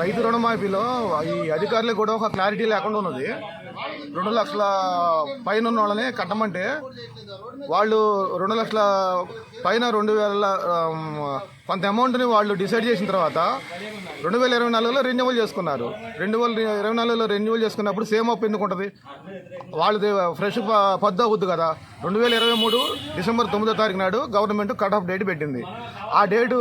రైతు రుణమాఫీలో ఈ అధికారులకు కూడా ఒక క్లారిటీ లేకుండా ఉన్నది. రెండు లక్షల పైన ఉన్న వాళ్ళని కట్టమంటే వాళ్ళు రెండు లక్షల పైన రెండు వేల కొంత అమౌంట్ని వాళ్ళు డిసైడ్ చేసిన తర్వాత రెండు వేల ఇరవై నాలుగులో రెన్యువల్ చేసుకున్నారు. రెండు వేల ఇరవై నాలుగులో రెన్యువల్ చేసుకున్నప్పుడు సేమ్ అప్ ఎందుకు ఉంటుంది? వాళ్ళది ఫ్రెష్ పద్దు అవుద్ది కదా. రెండు వేల ఇరవై మూడు డిసెంబర్ తొమ్మిదో తారీఖు నాడు గవర్నమెంట్ కట్ ఆఫ్ డేట్ పెట్టింది. ఆ డేటు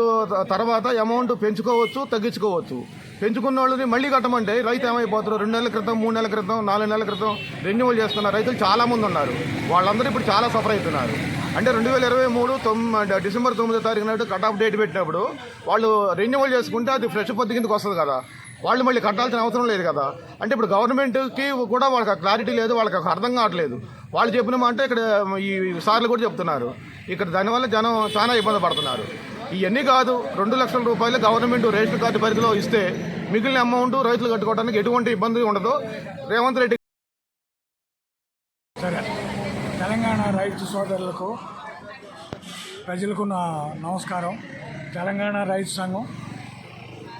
తర్వాత అమౌంట్ పెంచుకోవచ్చు తగ్గించుకోవచ్చు. పెంచుకున్న వాళ్ళని మళ్ళీ కట్టమంటే రైతు ఏమైపోతారు రెండు నెలల క్రితం మూడు నెలల క్రితం నాలుగు నెలల క్రితం రెన్యువల్ చేసుకున్న రైతులు చాలామంది ఉన్నారు. వాళ్ళందరూ ఇప్పుడు చాలా సఫర్ అవుతున్నారు. అంటే రెండు వేల ఇరవై మూడు తొమ్మిది డిసెంబర్ తొమ్మిదో తారీఖు నాడు కట్ ఆఫ్ డేట్ పెట్టినప్పుడు వాళ్ళు రెన్యువల్ చేసుకుంటే అది ఫ్రెష్ పొద్దు కిందకి వస్తుంది కదా. వాళ్ళు మళ్ళీ కట్టాల్సిన అవసరం లేదు కదా. అంటే ఇప్పుడు గవర్నమెంట్కి కూడా వాళ్ళకి క్లారిటీ లేదు వాళ్ళకి అర్థం కావట్లేదు. వాళ్ళు చెప్పిన అంటే ఇక్కడ ఈ సార్లు కూడా చెప్తున్నారు. ఇక్కడ దానివల్ల జనం చాలా ఇబ్బంది పడుతున్నారు. ఇవన్నీ కాదు రెండు లక్షల రూపాయలు గవర్నమెంట్ రేషన్ కార్డు పరిధిలో ఇస్తే మిగిలిన అమౌంట్ రైతులు కట్టుకోవడానికి ఎటువంటి ఇబ్బంది ఉండదు. రేవంత్ రెడ్డి సరే తెలంగాణ రైతు సోదరులకు ప్రజలకు నా నమస్కారం. తెలంగాణ రైతు సంఘం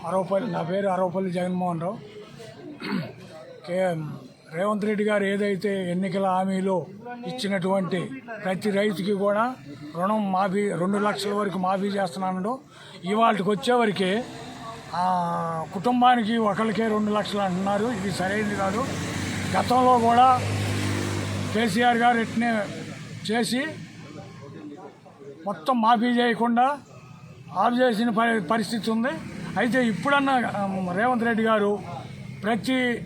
అరవపల్లి నా పేరు అరవపల్లి జగన్మోహన్ రావు. కే రేవంత్ రెడ్డి గారు ఏదైతే ఎన్నికల హామీలో ఇచ్చినటువంటి ప్రతి రైతుకి కూడా రుణం మాఫీ రెండు లక్షల వరకు మాఫీ చేస్తున్నాడు ఇవాళకి వచ్చేవరకే కుటుంబానికి ఒకరికే రెండు లక్షలు అంటున్నారు. ఇది సరైనది కాదు. గతంలో కూడా కేసీఆర్ గారు ఎట్నే చేసి మొత్తం మాఫీ చేయకుండా ఆఫ్ చేసిన పరి- పరిస్థితి ఉంది. అయితే ఇప్పుడన్నా రేవంత్ రెడ్డి గారు ప్రతి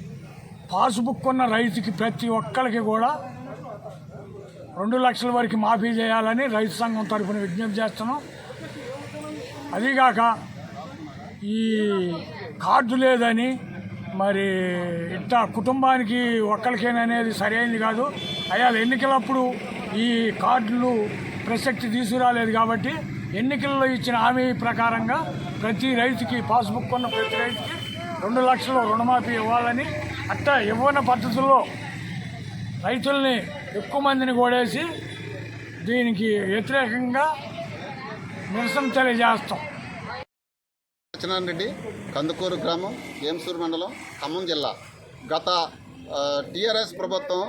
పాస్బుక్ ఉన్న రైతుకి ప్రతి ఒక్కరికి కూడా రెండు లక్షల వరకు మాఫీ చేయాలని రైతు సంఘం తరఫున విజ్ఞప్తి చేస్తున్నాం. అదీగాక ఈ కార్డు లేదని మరి ఇట్లా కుటుంబానికి ఒక్కరికేననేది సరైనది కాదు. అయ్యా ఎన్నికలప్పుడు ఈ కార్డులు ప్రసక్తి తీసుకురాలేదు కాబట్టి ఎన్నికల్లో ఇచ్చిన హామీ ప్రకారంగా ప్రతి రైతుకి పాస్బుక్ ఉన్న ప్రతి రైతుకి రెండు లక్షలు రుణమాఫీ ఇవ్వాలని అట్టా ఇవ్వని పద్ధతుల్లో రైతుల్ని ఎక్కువ మందిని కూడేసి దీనికి వ్యతిరేకంగా నిరసన తెలియజేస్తాం. సత్యనారాయణ రెడ్డి కందుకూరు గ్రామం ఏంసూరు మండలం ఖమ్మం జిల్లా. గత టీఆర్ఎస్ ప్రభుత్వం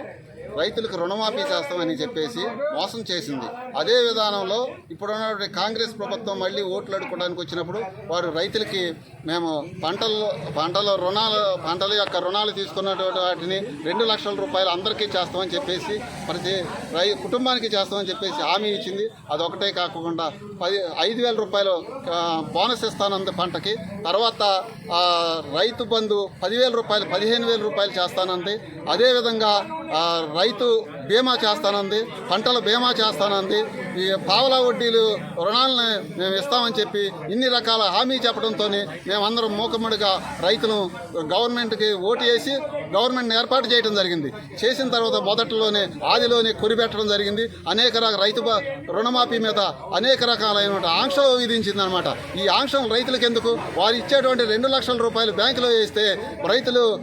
రైతులకు రుణమాఫీ చేస్తామని చెప్పేసి మోసం చేసింది. అదే విధానంలో ఇప్పుడున్నటువంటి కాంగ్రెస్ ప్రభుత్వం మళ్ళీ ఓట్లు అడుకోవడానికి వచ్చినప్పుడు వారు రైతులకి మేము పంటలు పంటల రుణాలు పంటల యొక్క రుణాలు తీసుకున్నటువంటి వాటిని రెండు లక్షల రూపాయలు అందరికీ చేస్తామని చెప్పేసి ప్రతి రై కుటుంబానికి చేస్తామని చెప్పేసి హామీ ఇచ్చింది. అదొకటే కాకుండా పది ఐదు వేల రూపాయలు బోనస్ ఇస్తానంది పంటకి. తర్వాత రైతు బంధు పదివేల రూపాయలు పదిహేను వేల రూపాయలు చేస్తానంది. అదేవిధంగా ఆ, రైతు బీమా చేస్తానంది పంటల బీమా చేస్తానంది ఈ పావలా వడ్డీలు రుణాలను మేము ఇస్తామని చెప్పి ఇన్ని రకాల హామీ చెప్పడంతో మేమందరం మూకమ్మడిగా రైతులు గవర్నమెంట్కి ఓటు వేసి గవర్నమెంట్ని ఏర్పాటు చేయడం జరిగింది. చేసిన తర్వాత మొదట్లోనే ఆదిలోనే కురిపెట్టడం జరిగింది. అనేక రకాల రైతు రుణమాఫీ మీద అనేక రకాలైన ఆంక్షలు విధించింది అనమాట ఈ ఆంక్షలు రైతులకు ఎందుకు? వారు ఇచ్చేటువంటి రెండు లక్షల రూపాయలు బ్యాంకులో వేస్తే రైతులు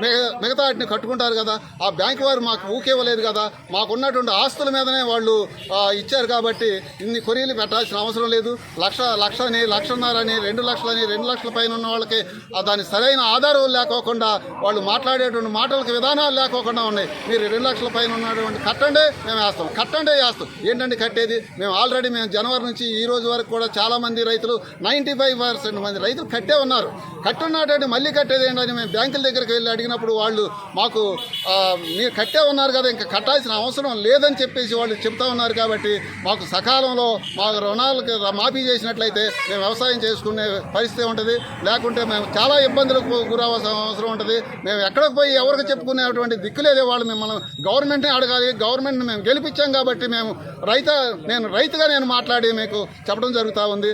మిగ- మిగతా వాటిని కట్టుకుంటారు కదా. ఆ బ్యాంకు వారు మాకు ఊకేవ్వలేదు కదా. మాకున్నటువంటి ఆస్తుల మీదనే వాళ్ళు ఇచ్చారు కాబట్టి ఇన్ని కొరీలు పెట్టాల్సిన అవసరం లేదు. లక్ష లక్ష అని లక్షన్నర అని రెండు లక్షలని రెండు లక్షల పైన ఉన్న వాళ్ళకి దాని సరైన ఆధారం లేకోకుండా వాళ్ళు మాట్లాడేటువంటి మాటలకు విధానాలు లేకోకుండా ఉన్నాయి. మీరు రెండు లక్షల పైన ఉన్నటువంటి కట్టండి మేము వేస్తాం. కట్టండి వేస్తాం. ఏంటండి కట్టేది? మేము ఆల్రెడీ మేము జనవరి నుంచి ఈ రోజు వరకు కూడా చాలామంది రైతులు నైంటీ ఫైవ్ పర్సెంట్ మంది రైతులు కట్టే ఉన్నారు. కట్టున్నటువంటి మళ్ళీ కట్టేది ఏంటని మేము బ్యాంకుల దగ్గరికి వెళ్ళి అడిగినప్పుడు వాళ్ళు మాకు మీరు కట్టే ఉన్నారు కదా ఇంకా కట్టాల్సిన అవసరం లేదని చెప్పేసి వాళ్ళు చెప్తా ఉన్నారు కాబట్టి మాకు సకాలంలో మాకు రుణాలకు మాఫీ చేసినట్లయితే మేము వ్యవసాయం చేసుకునే పరిస్థితి ఉంటుంది. లేకుంటే మేము చాలా ఇబ్బందులకు గురవలసిన అవసరం ఉంటుంది. మేము ఎక్కడికి పోయి ఎవరికి చెప్పుకునేటువంటి దిక్కు లేదే వాళ్ళు మిమ్మల్ని. గవర్నమెంట్ని అడగాలి గవర్నమెంట్ని మేము గెలిపించాం కాబట్టి మేము రైత నేను రైతుగా నేను మాట్లాడి మీకు చెప్పడం జరుగుతూ ఉంది.